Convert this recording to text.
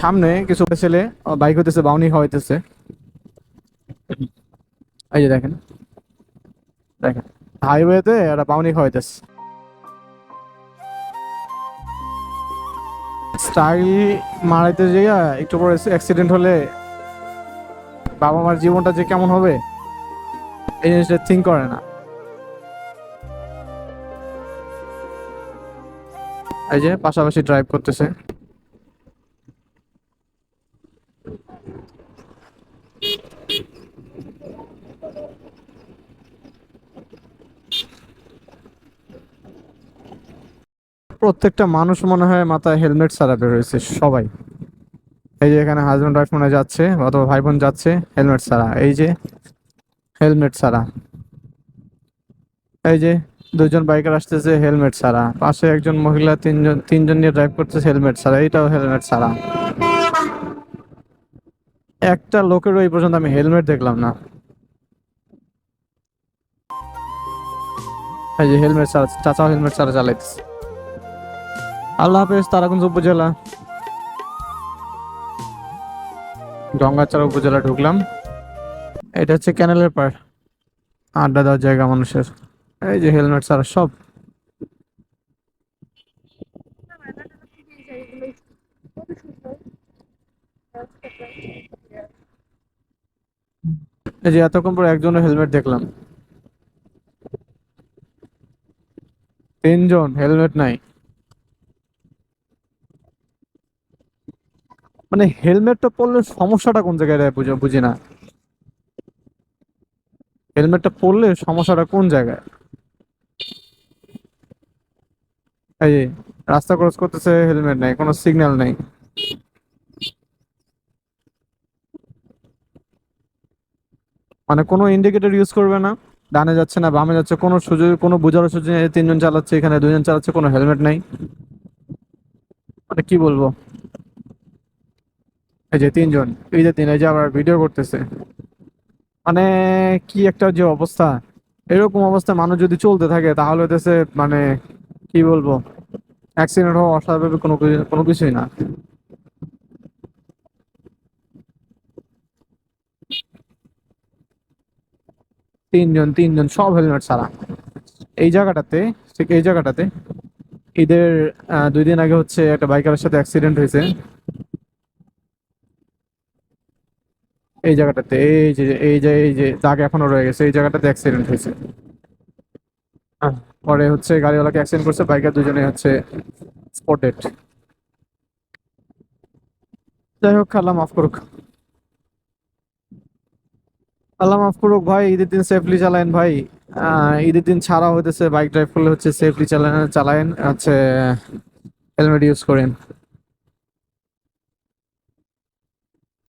সামনে কিছু ছেলে বাইক হইতেছে, বাউনি হইতেছে। এই যে দেখেন। দেখেন হাইওয়েতে একটা বাউনি খাওয়াইতেছে স্টাইল মারাইতে যাইয়া একটু পরে অ্যাক্সিডেন্ট হলে বাবা মার জীবনটা যে কেমন হবে, এই জিনিসটা থিঙ্ক করে না। এই যে পাশাপাশি ড্রাইভ করতেছে। প্রত্যেকটা মানুষ মনে হয় মাথায় হেলমেট ছাড়া বেরোয়েছে সবাই। এই যে এখানে হাজব্যান্ড ওয়াইফ মনে যাচ্ছে, অথবা ভাই বোন যাচ্ছে, হেলমেট ছাড়া। এই যে হেলমেট ছাড়া। এই যে দুজন বাইকার আসতেছে, হেলমেট ছাড়া। পাশে একজন মহিলা, তিনজন তিনজন নিয়ে ড্রাইভ করতেছে, হেলমেট ছাড়া। এইটাও হেলমেট ছাড়া। একটা লোকেরও এই পর্যন্ত আমি হেলমেট দেখলাম না। এই যে হেলমেট ছাড়া চাচাও হেলমেট ছাড়া চালাইতেছে। আল্লাহ হাফেজ, তারাগঞ্জ উপজেলা। গঙ্গাচড়া উপজেলা ঢুকলাম। এটা হচ্ছে ক্যানেলের পার আড্ডা দেওয়ার জায়গা মানুষের। এই যে হেলমেট ছাড়া সব। এই যে এতক্ষণ পর একজনের হেলমেট দেখলাম। তিনজন, হেলমেট নাই। মানে হেলমেটটা পরলে সমস্যাটা কোন জায়গায় বুঝি না। হেলমেটটা পরলে সমস্যাটা কোন জায়গায়? এই রাস্তা ক্রস করতেছে, হেলমেট নাই, কোনো সিগন্যাল নেই। মানে কোনো ইন্ডিকেটর ইউজ করবে না, ডানে যাচ্ছে না, বামে যাচ্ছে, কোনো সুযোগ, কোনো বোঝার সুযোগ নেই, তিনজন চালাচ্ছে এখানে, দুজন চালাচ্ছে, কোনো হেলমেট নাই। মানে কি বলব? এই যে তিনজন, এই যে তিন, এই যে আবার ভিডিও করতেছে। মানে কি একটা যে অবস্থা? এরকম অবস্থা মানুষ যদি চলতে থাকে, তাহলে দেশে মানে কি বলব? অ্যাক্সিডেন্ট হওয়া অস্বাভাবিক কোনো কোনো কিছুই না। তিনজন তিনজন সব হেলমেট ছাড়া। এই জায়গাটাতে, ঠিক এই জায়গাটাতে, ঈদের দুই দিন আগে হচ্ছে একটা বাইকারের সাথে অ্যাক্সিডেন্ট হয়েছে। এই জায়গাটাতে, এই যে এই যে এই যে, দাগ এখনও রয়ে গেছে, এই জায়গাটাতে অ্যাক্সিডেন্ট হয়েছে। পরে হচ্ছে গাড়িওয়ালাকে অ্যাক্সিডেন্ট করছে বাইকার দুজনে হচ্ছে স্পটেড যাই হোক, আল্লাহ মাফ করুক। আল্লাহ মাফ করুক ভাই, ঈদের দিন সেফলি চালায়েন ভাই। ঈদের দিন ছাড়া হইতেছে বাইক ড্রাইভ করলে হচ্ছে সেফলি চালান চালায়েন, হচ্ছে হেলমেট ইউজ করেন।